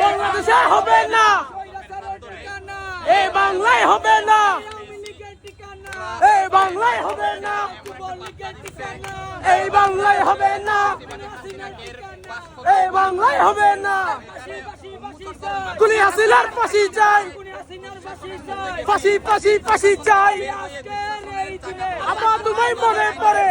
বাংলাদেশে হবে না। এই বাংলায় হবে না। এই বাংলায় হবে না। এই বাংলায় হবে না। এই বাংলায় হবে না। গুলি হাসিনার পাশি চাই। পাশি পাশি পাশি চাই। আমার তোমায় মনে পড়ে।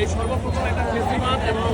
এই সর্বপ্রথম একটা ফেস্টিভাল এবং